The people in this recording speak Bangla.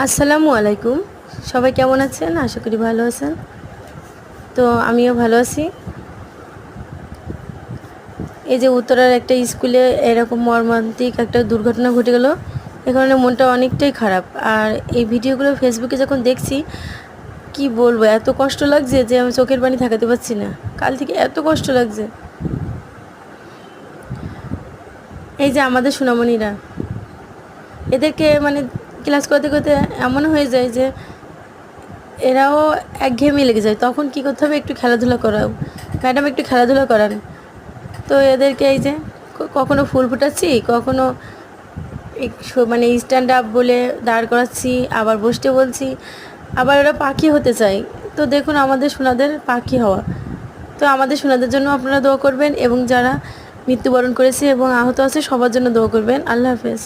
আসসালামু আলাইকুম। সবাই কেমন আছেন? আশা করি ভালো আছেন। তো আমিও ভালো আছি। এই যে উত্তরার একটা স্কুলে এরকম মর্মান্তিক একটা দুর্ঘটনা ঘটে গেল, এ কারণে মনটা অনেকটাই খারাপ। আর এই ভিডিওগুলো ফেসবুকে যখন দেখছি, কি বলব, এত কষ্ট লাগছে যে আমি চোখের পানি থাকাতে পারছি না। কাল থেকে এত কষ্ট লাগছে। এই যে আমাদের সোনামণিরা, এদেরকে মানে ক্লাস করতে করতে এমন হয়ে যায় যে এরাও একঘেয়েমি লেগে যায়। তখন কি করতে হবে? একটু খেলাধুলা করাও। ম্যাডাম একটু খেলাধুলা করান। তো এদেরকে এই যে কখনো ফুল ফুটাচ্ছি, কখনো মানে স্ট্যান্ড আপ বলে দাঁড় করাচ্ছি, আবার বসতে বলছি। আবার ওরা পাখি হতে চায়। তো দেখুন আমাদের সোনাদের পাখি হওয়া। তো আমাদের সোনাদের জন্য আপনারা দোয়া করবেন এবং যারা মৃত্যুবরণ করেছে এবং আহত আছে সবার জন্য দোয়া করবেন। আল্লাহ হাফেজ।